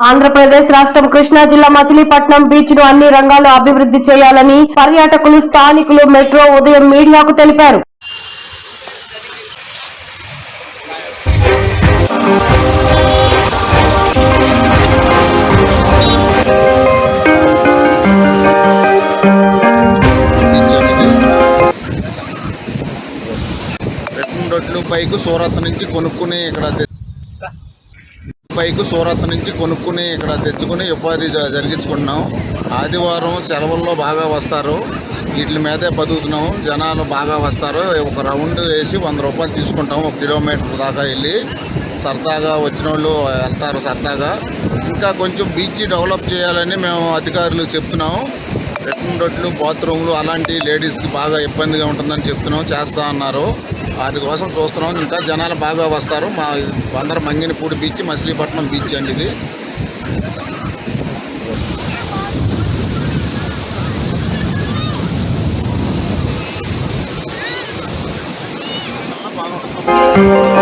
ఆంధ్రప్రదేశ్ రాష్ట్రం కృష్ణా జిల్లా మచిలీపట్నం బీచ్ను అన్ని రంగాల్లో అభివృద్ధి చేయాలని పర్యాటకులు స్థానికులు మెట్రో ఉదయం మీడియాకు తెలిపారు. రిటర్న్ రొట్లు బైక్ సూరత్ నుంచి కొనుక్కుని ఇక్కడ బైక్ సూరత్ నుంచి కొనుక్కుని ఇక్కడ తెచ్చుకుని ఉపాధి జ- జరిగించుకుంటున్నాం. ఆదివారం సెలవుల్లో బాగా వస్తారు. వీటి మీదే బతుకుతున్నాం. జనాలు బాగా వస్తారు. ఒక రౌండ్ వేసి వంద రూపాయలు తీసుకుంటాం. ఒక కిలోమీటర్ దాకా వెళ్ళి సరదాగా వచ్చిన వాళ్ళు వెళ్తారు సరదాగా. ఇంకా కొంచెం బీచ్ డెవలప్ చేయాలని మేము అధికారులు చెప్తున్నాము రిటర్న్ రొట్లు బాత్రూమ్లు అలాంటి లేడీస్కి బాగా ఇబ్బందిగా ఉంటుందని చెప్తున్నాం. చేస్తా అన్నారు. వాటి కోసం చూస్తున్నాం. ఇంకా జనాలు బాగా వస్తారు. మా అందరం మంగినపూడి బీచ్ మచిలీపట్నం బీచ్ అండి ఇది. జనాలు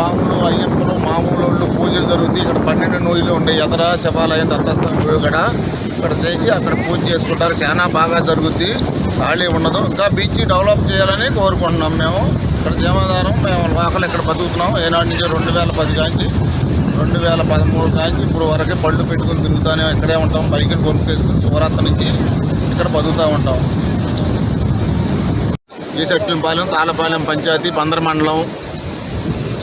స్వాములు అయ్యప్పలు మామూలు వాళ్ళు పూజలు జరుగుతాయి. ఇక్కడ పన్నెండు నూయిలు ఉండే ఎదర శివాలయం దత్తస్థానం ఇక్కడ ఇక్కడ చేసి అక్కడ పూజ చేసుకుంటారు. చాలా బాగా జరుగుద్ది. ఖాళీ ఉండదు. ఇంకా బీచ్ డెవలప్ చేయాలని కోరుకుంటున్నాం మేము. ఇక్కడ జీవనాధారం మేము లోకల్ ఇక్కడ బతుకుతున్నాం. ఏనాటి నుంచి రెండు వేల పది కాంచి రెండు వేల పదమూడు కాంచి ఇప్పుడు వరకే పళ్ళు పెట్టుకుని తిరుగుతానే ఇక్కడే ఉంటాం. బైకులు కొనుక్కేసుకుని శివరాత్రి నుంచి ఇక్కడ బతుకుతూ ఉంటాం. ఈ ఈసెట్లంపాలెం తాళపాలెం పంచాయతీ బందర్ మండలం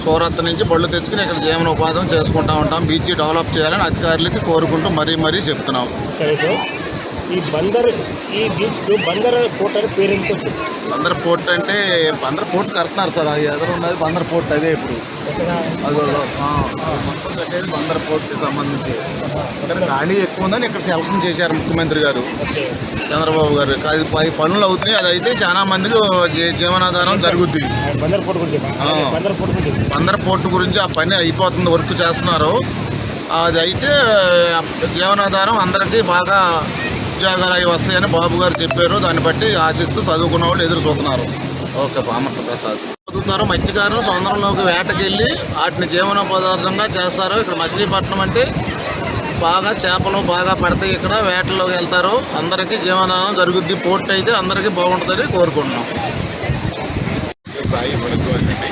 సూరత్ నుంచి బళ్ళు తెచ్చుకుని ఇక్కడ జీవనోపాధం చేసుకుంటా ఉంటాం. బీచ్ డెవలప్ చేయాలని అధికారులకి కోరుకుంటూ మరీ మరీ చెప్తున్నాం. సరే సార్. ఈ బందర్ ఈ బీచ్ బందర్ కోట అని పేరు ఎందుకు బందర్ పోర్ట్ అంటే బందర్ పోర్ట్ కడుతున్నారు సార్. అది ఎదురు ఉన్నది బందర్ పోర్ట్ అదే ఇప్పుడు. అదో మొత్తం కట్టేది బందర్ పోర్ట్కి సంబంధించి. ఇక్కడ ఖాళీ ఎక్కువ ఉందని ఇక్కడ సెలక్షన్ చేశారు ముఖ్యమంత్రి గారు. చంద్రబాబు గారు. అది పది పనులు అవుతున్నాయి. అది అయితే చాలా మందికి జీవనాధారం జరుగుద్ది. బందర్ కోట గురించి. బందర్ పోర్టు గురించి ఆ పని అయిపోతుంది వర్క్ చేస్తున్నారు. అది అయితే జీవనాధారం అందరికీ బాగా ఉద్యోగాలు అవి వస్తాయని బాబు గారు చెప్పారు. దాన్ని బట్టి ఆశిస్తూ చదువుకున్న వాళ్ళు ఎదురు చూస్తున్నారు. ఓకే పామర్త ప్రసాద్. చదువుతున్నారు. మత్స్యకారులు సముద్రంలోకి వేటకెళ్ళి వాటిని జీవనోపదార్థంగా చేస్తారు. ఇక్కడ మచిలీపట్నం అంటే బాగా చేపలు బాగా పడతాయి ఇక్కడ. వేటలోకి వెళ్తారు. అందరికీ జీవనం జరుగుద్ది. పోర్ట్ అయితే అందరికీ బాగుంటుందని కోరుకుంటున్నాం. సాయి భరద్వాజ్ అండి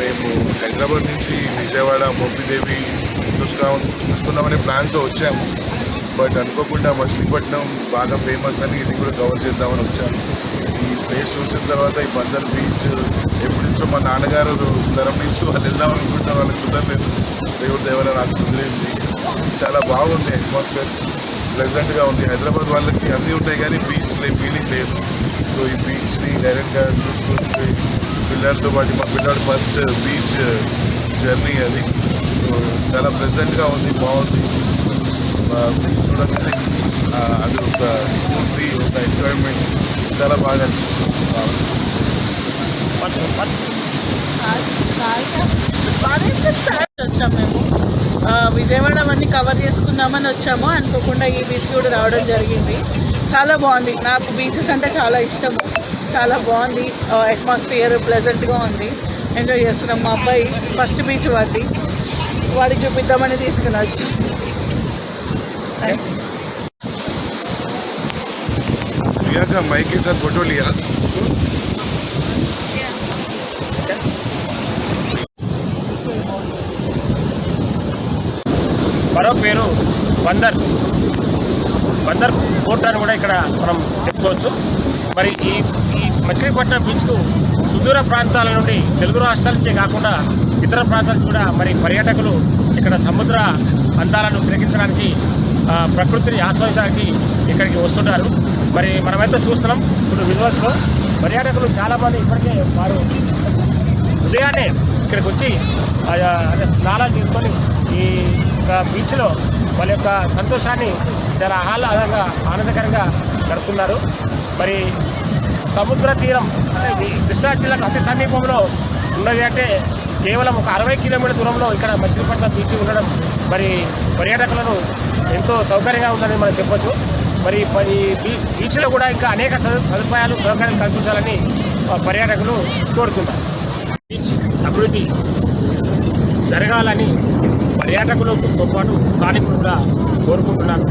మేము హైదరాబాద్ నుంచి విజయవాడ మోపిదేవి చూసుకా చూసుకుందామనే ప్లాన్తో వచ్చాము. బట్ అనుకోకుండా మచిలీపట్నం బాగా ఫేమస్ అని ఇది కూడా కవర్ చేద్దామని వచ్చాను. ఈ ప్లేస్ చూసిన తర్వాత ఈ బందర్ బీచ్ ఎప్పటి నుంచో మా నాన్నగారు తరం నుంచి వాళ్ళు వెళ్దాం అనుకుంటే వాళ్ళకి కుదరలేదు. దేవుడి దేవాలయ నాకు కుదిరింది. చాలా బాగుంది అట్మాస్ఫియర్ ప్లెజెంట్గా ఉంది. హైదరాబాద్ వాళ్ళకి అన్నీ ఉంటాయి కానీ బీచ్ లే ఫీలింగ్ లేదు. సో ఈ బీచ్ని డైరెక్ట్గా చూసుకుంటే పిల్లలతో పాటు మా పిల్లాడు ఫస్ట్ బీచ్ జర్నీ అది. సో చాలా ప్లెజెంట్గా ఉంది బాగుంది. చూడగానే అది ఒక స్ఫూర్తి ఒక ఎంజాయ్మెంట్ చాలా బాగా వచ్చాం మేము విజయవాడ అవన్నీ కవర్ చేసుకుందామని వచ్చాము. అనుకోకుండా ఈ బీచ్ కూడా రావడం జరిగింది. చాలా బాగుంది. నాకు బీచెస్ అంటే చాలా ఇష్టము చాలా బాగుంది. అట్మాస్ఫియర్ ప్లెజెంట్గా ఉంది. ఎంజాయ్ చేస్తున్నాం. మా అబ్బాయి ఫస్ట్ బీచ్ వాడి వాడికి చూపిద్దామని తీసుకుని వచ్చి. भैया का माइक के साथ फोटो लिया మరో పేరు బందర్ బందర్ కోట అని కూడా ఇక్కడ మనం చెప్పుకోవచ్చు మరి ఈ ఈ మచిలీపట్నం బీచ్కు సుదూర ప్రాంతాల నుండి తెలుగు రాష్ట్రాల నుంచే కాకుండా ఇతర ప్రాంతాల నుంచి కూడా మరి పర్యాటకులు ఇక్కడ సముద్ర అందాలను తిలకించడానికి ఆ, ప్రకృతిని ఆస్వాదించడానికి ఇక్కడికి వస్తుంటారు మరి మనమైతే చూస్తున్నాం. ఇప్పుడు విజువల్స్లో పర్యాటకులు చాలామంది ఇప్పటికే వారు ఉదయాన్నే ఇక్కడికి వచ్చి అదే స్నానాలు తీసుకొని ఈ యొక్క బీచ్లో వాళ్ళ యొక్క సంతోషాన్ని చాలా ఆహ్లాదంగా ఆనందకరంగా గడుపుతున్నారు. మరి సముద్ర తీరం కృష్ణా జిల్లాకు అతి సమీపంలో ఉన్నది అంటే కేవలం ఒక అరవై కిలోమీటర్ దూరంలో ఇక్కడ మచిలీపట్నం బీచ్ ఉండడం. మరి పర్యాటకులను ఎంతో సౌకర్యంగా ఉందని మనం చెప్పొచ్చు. మరి ఈ బీచ్లో కూడా ఇంకా అనేక సదు- సదుపాయాలు సౌకర్యాలు కల్పించాలని పర్యాటకులు కోరుతున్నారు. బీచ్ అభివృద్ధి జరగాలని పర్యాటకులతో పాటు స్థానికులు కూడా కోరుకుంటున్నారు.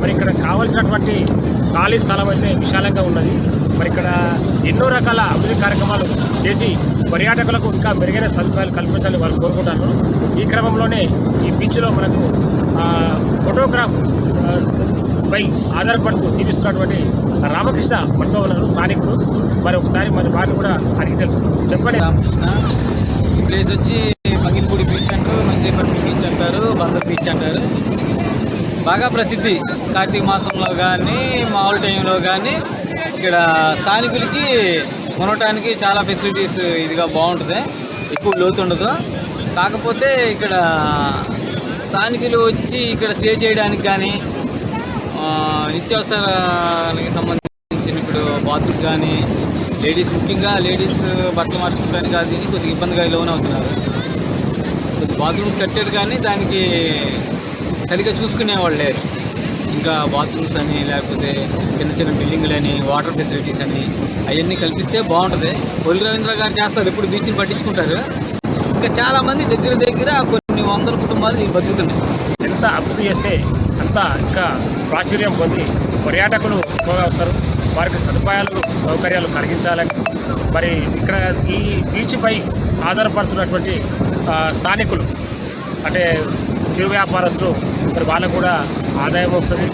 మరి ఇక్కడ కావలసినటువంటి ఖాళీ స్థలం అయితే విశాలంగా ఉన్నది. మరి ఇక్కడ ఎన్నో రకాల అభివృద్ధి కార్యక్రమాలు చేసి పర్యాటకులకు ఇంకా మెరుగైన సదుపాయాలు కల్పించాలని వాళ్ళు కోరుకుంటున్నారు ఈ క్రమంలోనే ఈ బీచ్లో మనకు ఫోటోగ్రాఫ్ పై ఆధారపడుతూ జీవిస్తున్నటువంటి రామకృష్ణ మనతో ఉన్నారు స్థానికుడు. మరి ఒకసారి మరి వారిని కూడా అడిగి తెలుసు చెప్పండి. రామకృష్ణ. ఈ ప్లేస్ వచ్చి మంగినపూడి బీచ్ అంటారు మంచిపట్నం బీచ్ అంటారు బంద బీచ్ అంటారు. బాగా ప్రసిద్ధి. కార్తీక మాసంలో కానీ మామూలు టైంలో కానీ ఇక్కడ స్థానికులకి కొనటానికి చాలా ఫెసిలిటీస్ ఇదిగా బాగుంటుంది. ఎక్కువ లోతు ఉండదు. కాకపోతే ఇక్కడ స్థానికులు వచ్చి ఇక్కడ స్టే చేయడానికి కానీ నిత్యావసరానికి సంబంధించిన ఇప్పుడు బాత్రూమ్స్ కానీ లేడీస్ ముఖ్యంగా లేడీస్ బట్టలు మార్చుకోవడానికి అది కొద్దిగా ఇబ్బందిగా లోన్ అవుతున్నారు. కొద్ది బాత్రూమ్స్ కట్టారు కానీ దానికి సరిగ్గా చూసుకునేవాళ్ళు లేరు. ఇంకా బాత్రూమ్స్ అని లేకపోతే చిన్న చిన్న బిల్డింగ్లు అని వాటర్ ఫెసిలిటీస్ అని అవన్నీ కల్పిస్తే బాగుంటుంది. పొల్లి రవీంద్ర గారు చేస్తారు ఎప్పుడు బీచ్ని పట్టించుకుంటారు. ఇంకా చాలామంది దగ్గర దగ్గర వందల కుటుంబాలు దీన్ని బతుకుతున్నాయి. ఎంత అభివృద్ధి చేస్తే అంత ఇంకా ప్రాచుర్యం పొంది పర్యాటకులు ఎక్కువగా వస్తారు వారికి సదుపాయాలు సౌకర్యాలు కలిగించాలని. మరి ఇక్కడ ఈ బీచ్పై ఆధారపడుతున్నటువంటి స్థానికులు అంటే చిరు వ్యాపారస్తులు మరి వాళ్ళకు కూడా ఆదాయం వస్తుంది.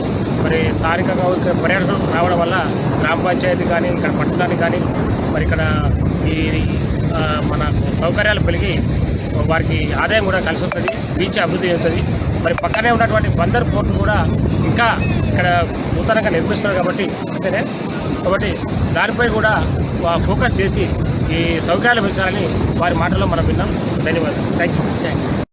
మరి స్థానికంగా ఇక్కడ పర్యాటకులు రావడం వల్ల గ్రామ పంచాయతీ కానీ ఇక్కడ పట్టణానికి కానీ మరి ఇక్కడ ఈ మన సౌకర్యాలు పెరిగి వారికి ఆదాయం కూడా కలిసి వస్తుంది బీచ్ అభివృద్ధి అవుతుంది మరి పక్కనే ఉన్నటువంటి బందర్ పోర్టు కూడా ఇంకా ఇక్కడ నూతనంగా నిర్మిస్తున్నారు కాబట్టి అంతేనే. కాబట్టి దానిపై కూడా ఫోకస్ చేసి ఈ సౌకర్యాలు పెంచాలని వారి మాటల్లో మనం విన్నాం. ధన్యవాదాలు. Thank you thank you